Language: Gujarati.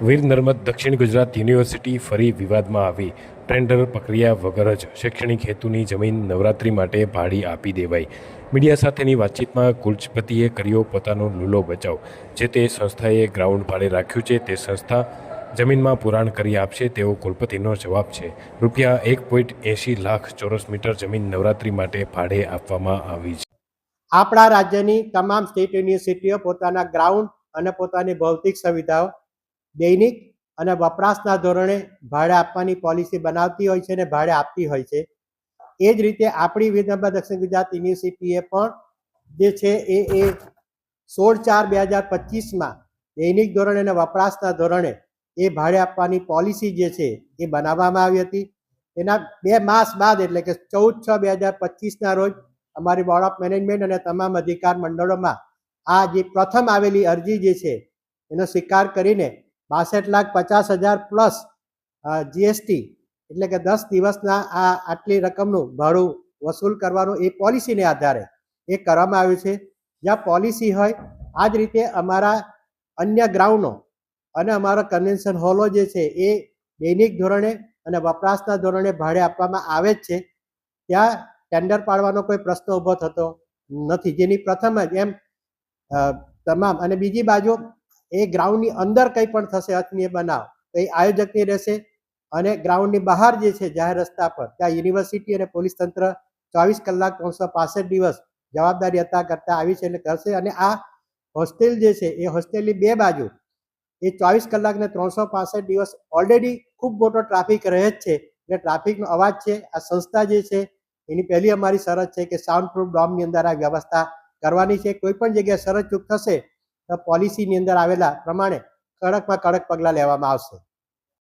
વીર નર્મદ દક્ષિણ ગુજરાત યુનિવર્સિટી ફરી વિવાદમાં આવી. ટેન્ડર પ્રક્રિયા વગર જ શૈક્ષણિક હેતુની જમીન નવરાત્રી માટે ભાડી આપી દેવાઈ. મીડિયા સાથેની વાતચીતમાં કુલપતિએ કર્યો પોતાનો લૂલો બચાવ. જે તે સંસ્થાએ ગ્રાઉન્ડ ભાડે રાખ્યું છે તે સંસ્થા જમીનમાં પુરાણ કરી આપશે તેવો કુલપતિનો જવાબ છે. રૂપિયા એક પોઈન્ટ એંશી લાખ ચોરસ મીટર જમીન નવરાત્રી માટે ભાડે આપવામાં આવી છે. આપણા રાજ્યની તમામ સ્ટેટ યુનિવર્સિટીઓ પોતાના ગ્રાઉન્ડ અને પોતાની ભૌતિક સુવિધાઓ દૈનિક અને વપરાશના ધોરણે ભાડે આપવાની પોલિસી બનાવતી હોય છે અને ભાડે આપતી હોય છે. એ જ રીતે આપણી વિધાનસભા દક્ષિણ ગુજરાત યુનિવર્સિટીએ પણ જે છે એ એ સોળ ચાર બે હજાર પચીસમાં દૈનિક ધોરણે અને વપરાશના ધોરણે એ ભાડે આપવાની પોલિસી જે છે એ બનાવવામાં આવી હતી. એના બે માસ બાદ એટલે કે ચૌદ છ બે હજાર પચીસના રોજ અમારી બોર્ડ ઓફ મેનેજમેન્ટ અને તમામ અધિકાર મંડળોમાં આ જે પ્રથમ આવેલી અરજી જે છે એનો સ્વીકાર કરીને બાસઠ લાખ પચાસ હજાર પ્લસ જીએસટી એટલે કે દસ દિવસના આ આટલી રકમનું ભાડું વસૂલ કરવાનું એ પોલિસીને આધારે એ કરવામાં આવ્યું છે. જ્યાં પોલિસી હોય આ જ રીતે અમારા અન્ય ગ્રાઉન્ડો અને અમારા કન્વેન્શન હોલો જે છે એ દૈનિક ધોરણે અને વપરાશના ધોરણે ભાડે આપવામાં આવે જ છે. ત્યાં ટેન્ડર પાડવાનો કોઈ પ્રશ્ન ઊભો થતો નથી. જેની પ્રથમ જ એમ તમામ અને બીજી બાજુ એ ગ્રાઉન્ડની અંદર કંઈ પણ થશે અનિય બનાવ. તો એ આયોજકની રહેશે અને ગ્રાઉન્ડની બહાર જે છે, જાહેર રસ્તા પર, ત્યાં યુનિવર્સિટી અને પોલીસ તંત્ર ચોવીસ કલાક ત્રણસો પાસઠ દિવસ જવાબદારી હતા કરતા આવી છે એટલે કરશે. અને આ હોસ્ટેલ જે છે, એ હોસ્ટેલની બે બાજુ, એ ચોવીસ કલાક ને ત્રણસો પાસઠ દિવસ ઓલરેડી ખૂબ મોટો ટ્રાફિક રહે જ છે. એટલે ટ્રાફિકનો અવાજ છે, આ સંસ્થા જે છે, એની પહેલી અમારી શરત છે કે સાઉન્ડ પ્રૂફ ડોમની અંદર આ વ્યવસ્થા કરવાની છે. કોઈ પણ જગ્યાએ શરત ચૂક થશે પોલિસીની અંદર આવેલા પ્રમાણે કડકમાં કડક પગલાં લેવામાં આવશે.